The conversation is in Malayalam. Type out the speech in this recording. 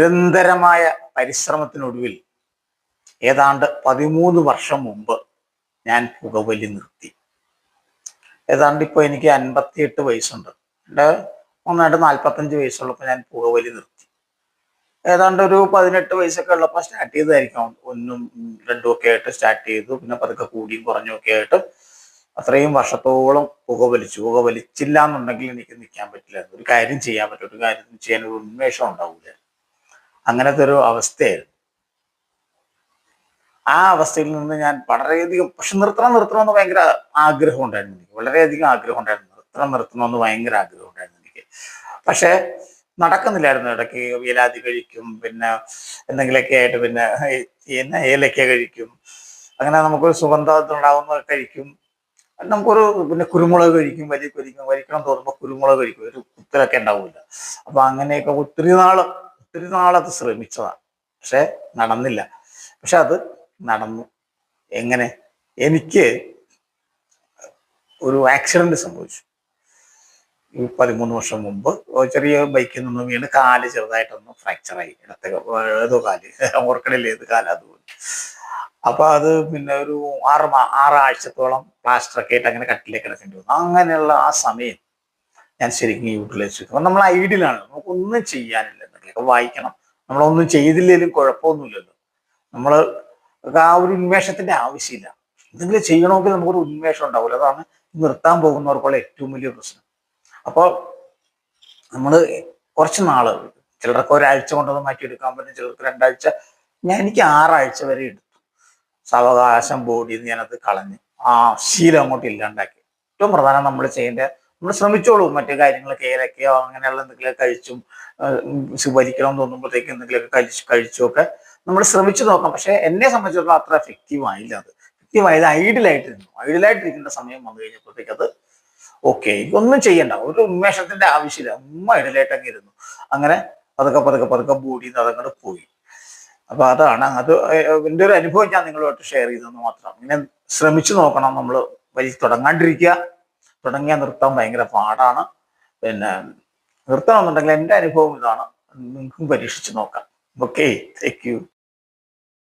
നിരന്തരമായ പരിശ്രമത്തിനൊടുവിൽ ഏതാണ്ട് പതിമൂന്ന് വർഷം മുമ്പ് ഞാൻ പുകവലി നിർത്തി. ഏതാണ്ട് ഇപ്പോൾ എനിക്ക് അൻപത്തിയെട്ട് വയസ്സുണ്ട്. എന്റെ ഒന്നായിട്ട് നാൽപ്പത്തഞ്ച് വയസ്സുള്ളപ്പോൾ ഞാൻ പുകവലി നിർത്തി. ഏതാണ്ട് ഒരു പതിനെട്ട് വയസ്സൊക്കെ ഉള്ളപ്പോൾ സ്റ്റാർട്ട് ചെയ്തായിരിക്കും ഒന്നും രണ്ടും ഒക്കെ ആയിട്ട് സ്റ്റാർട്ട് ചെയ്തു. പിന്നെ പതുക്കെ കൂടിയും കുറഞ്ഞും ഒക്കെ ആയിട്ട് അത്രയും വർഷത്തോളം പുകവലിച്ചു. പുകവലിച്ചില്ല എന്നുണ്ടെങ്കിൽ എനിക്ക് നിൽക്കാൻ പറ്റില്ല ഒരു കാര്യം ചെയ്യാൻ പറ്റും. ഒരു കാര്യം ചെയ്യാൻ ഒരു ഉന്മേഷം ഉണ്ടാവില്ല അങ്ങനത്തെ ഒരു അവസ്ഥയായിരുന്നു. ആ അവസ്ഥയിൽ നിന്ന് ഞാൻ വളരെയധികം പക്ഷെ നിർത്തണം നിർത്തണമെന്ന് ഭയങ്കര ആഗ്രഹം ഉണ്ടായിരുന്നു എനിക്ക്. വളരെയധികം ആഗ്രഹം ഉണ്ടായിരുന്നു. നിർത്തണം നിർത്തണമെന്ന് ഭയങ്കര ആഗ്രഹം ഉണ്ടായിരുന്നു എനിക്ക്. പക്ഷെ നടക്കുന്നില്ലായിരുന്നു. ഇടയ്ക്ക് വേലാതി കഴിക്കും പിന്നെ എന്തെങ്കിലുമൊക്കെ ആയിട്ട് പിന്നെ പിന്നെ ഏലക്ക കഴിക്കും. അങ്ങനെ നമുക്കൊരു സുഗന്ധം ഉണ്ടാകുന്ന കഴിക്കും. നമുക്കൊരു പിന്നെ കുരുമുളക് കഴിക്കും വലിയ കഴിക്കും വലിക്കണം തോന്നുമ്പോൾ കുരുമുളക് കഴിക്കും. ഒരു കുത്തലൊക്കെ ഉണ്ടാവില്ല. അപ്പൊ അങ്ങനെയൊക്കെ ഒത്തിരി നാൾ ഒത്തിരി നാളത് ശ്രമിച്ചതാണ്. പക്ഷെ നടന്നില്ല. പക്ഷെ അത് നടന്നു. എങ്ങനെ? എനിക്ക് ഒരു ആക്സിഡന്റ് സംഭവിച്ചു. ഈ പതിമൂന്ന് വർഷം മുമ്പ് ചെറിയ ബൈക്കിൽ നിന്ന് വീണ് കാൽ ചെറുതായിട്ടൊന്ന് ഫ്രാക്ചറായി ഇടത്തെ ഏതോ കാൽ. ഓർക്കണില്ല ഏത് കാല അതുപോലെ അപ്പൊ അത് പിന്നെ ഒരു ആറ് ആറാഴ്ചത്തോളം പ്ലാസ്റ്റർ ഒക്കെ ആയിട്ട് അങ്ങനെ കട്ടിലേക്ക് കിടക്കേണ്ടി വന്നു. അങ്ങനെയുള്ള ആ സമയം ഞാൻ ശരിക്കും യൂട്ടിലൈസ് ചെയ്തു നമ്മൾ ഐഡിയലാണ്. നമുക്കൊന്നും ചെയ്യാനില്ല. എന്തെങ്കിലുമൊക്കെ വായിക്കണം. നമ്മളൊന്നും ചെയ്തില്ലെങ്കിലും കുഴപ്പമൊന്നുമില്ലല്ലോ. നമ്മൾ ആ ഒരു ഉന്മേഷത്തിന്റെ ആവശ്യമില്ല. എന്തെങ്കിലും ചെയ്യണമെങ്കിൽ നമുക്കൊരു ഉന്മേഷം ഉണ്ടാവില്ല അതാണ് നിർത്താൻ പോകുന്നവർക്കുള്ള ഏറ്റവും വലിയ പ്രശ്നം. അപ്പോൾ നമ്മൾ കുറച്ച് നാൾ ചിലർക്ക് ഒരാഴ്ച കൊണ്ടൊന്നും മാറ്റിയെടുക്കാൻ പറ്റും ചിലർക്ക് രണ്ടാഴ്ച ഞാൻ എനിക്ക് ആറാഴ്ച വരെ എടുത്തു. സാവകാശം ബോഡിയിൽ നിന്ന് ഞാനത് കളഞ്ഞ് ആ ശീലം അങ്ങോട്ട് ഇല്ലാണ്ടാക്കി. ഏറ്റവും പ്രധാനം നമ്മൾ ചെയ്യേണ്ട നമ്മൾ ശ്രമിച്ചോളൂ. മറ്റു കാര്യങ്ങളൊക്കെ ഏലക്കയോ അങ്ങനെയുള്ള എന്തെങ്കിലുമൊക്കെ കഴിച്ചും വലിക്കണം തോന്നുമ്പോഴത്തേക്ക് എന്തെങ്കിലുമൊക്കെ കഴിച്ച് കഴിച്ചുമൊക്കെ നമ്മൾ ശ്രമിച്ചു നോക്കാം. പക്ഷെ എന്നെ സംബന്ധിച്ചിടത്തോളം അത്ര എഫക്റ്റീവ് ആയില്ല അത്. എഫക്റ്റീവ് ആയത് ഐഡിയലായിട്ടിരുന്നു ഐഡിയലായിട്ടിരിക്കേണ്ട സമയം വന്നു കഴിഞ്ഞപ്പോഴത്തേക്ക് അത് ഓക്കെ ഇതൊന്നും ചെയ്യണ്ട. ഒരു ഉന്മേഷത്തിന്റെ ആവശ്യമില്ല. ഉമ്മ ഐഡിയലായിട്ടങ്ങ് ഇരുന്നു. അങ്ങനെ പതുക്കെ പതുക്കെ പതുക്കെ ബോഡി അതങ്ങോട്ട് പോയി. അപ്പൊ അതാണ്. അത് എന്റെ ഒരു അനുഭവം ഞാൻ നിങ്ങളുമായിട്ട് ഷെയർ ചെയ്തെന്ന് മാത്രം. ഇങ്ങനെ ശ്രമിച്ചു നോക്കണം. നമ്മൾ വലിയ തുടങ്ങാണ്ടിരിക്കുക. തുടങ്ങിയാൽ നൃത്തം ഭയങ്കര പാടാണ്. പിന്നെ നൃത്തം എന്നുണ്ടെങ്കിൽ എന്റെ അനുഭവം ഇതാണ്. നിങ്ങൾക്കും പരീക്ഷിച്ച് നോക്കാം. Okay thank you